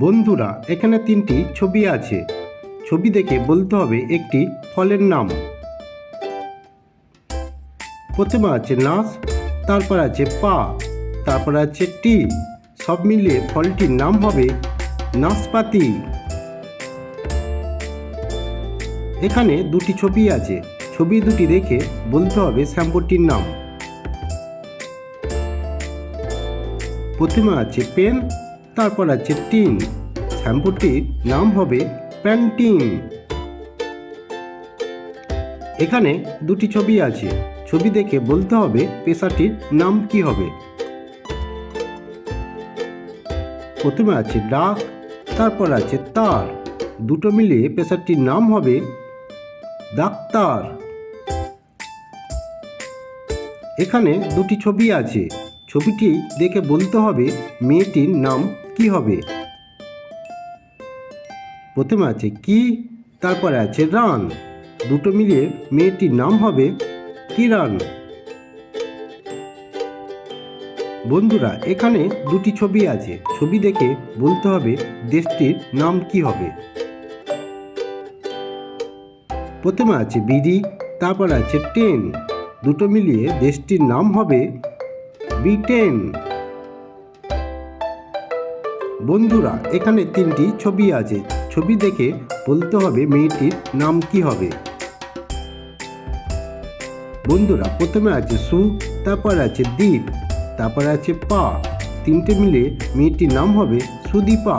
বন্ধুরা, এখানে তিনটি ছবি আছে। ছবি দেখে বলতে হবে একটি ফলের নাম। প্রথমে আছে নাচ, তারপর আছে পা, তারপর আছে টি। সব মিলিয়ে ফলটির নাম হবে নাশপাতি এখানে দুটি ছবি আছে। ছবি দুটি দেখে বলতে হবে শ্যাম্পুটির নাম। প্রথমে আছে পেন তারপর আছে টিন। শ্যাম্পুটির নাম হবে প্যান্টিন। এখানে দুটি ছবি আছে। ছবি দেখে বলতে হবে পেশাটির নাম কি হবে। প্রথমে আছে ডাক, তারপর আছে তার। দুটো মিলিয়ে পেশাটির নাম হবে ডাক্তার। এখানে দুটি ছবি আছে। ছবিটি দেখে বলতে হবে মেয়েটির নাম কি হবে? প্রথমে আছে কি, তারপরে আছে রান। দুটো মিলিয়ে মেয়েটির নাম হবে কিরান বন্ধুরা, এখানে দুটি ছবি আছে। ছবি দেখে বলতে হবে দেশটির নাম কি হবে। প্রথমে আছে বিডি, তারপর আছে টেন দুটো মিলিয়ে দেশটির নাম হবে ব্রিটেন। বন্ধুরা, এখানে তিনটি ছবি আছে। ছবি দেখে বলতে হবে মেয়েটির নাম কি হবে। বন্ধুরা, প্রথমে আছে সু, তারপর আছে দ্বীপ তারপর আছে পা। তিনটে মিলে মেয়েটির নাম হবে সুদীপা।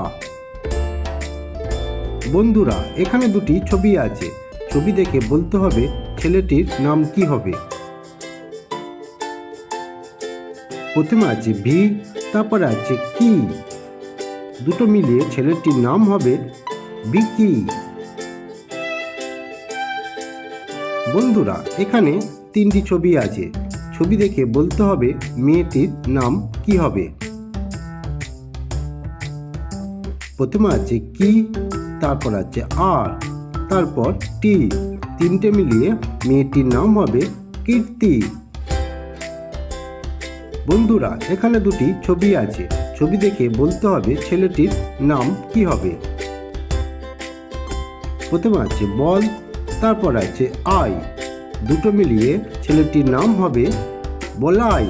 বন্ধুরা, এখানে দুটি ছবি আছে। ছবি দেখে বলতে হবে ছেলেটির নাম কি হবে। প্রথমে আছে ভি, তারপর আছে কি। দুটো মিলিয়ে ছেলেটির নাম হবে বিকি। বন্ধুরা, এখানে তিনটি ছবি আছে। ছবি দেখে বলতে হবে মেয়েটির নাম কি হবে। প্রথমে আছে কি, তারপর আছে আর, তারপর টি। তিনটে মিলিয়ে মেয়েটির নাম হবে কীর্তি। বন্ধুরা, এখানে দুটি ছবি আছে। ছবি দেখে বলতে হবে ছেলেটির নাম কি হবে। প্রথমে আছে বল, তারপর আছে আই। দুটো মিলিয়ে ছেলেটির নাম হবে বলাই।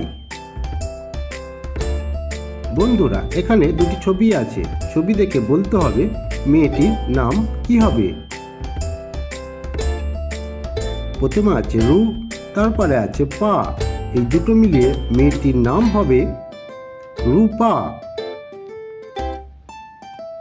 বন্ধুরা, এখানে দুটি ছবি আছে। ছবি দেখে বলতে হবে মেয়েটির নাম কি হবে। প্রথমে আছে রু তারপরে আছে পা। এই দুটো মিলিয়ে মেয়েটির নাম হবে রূপা।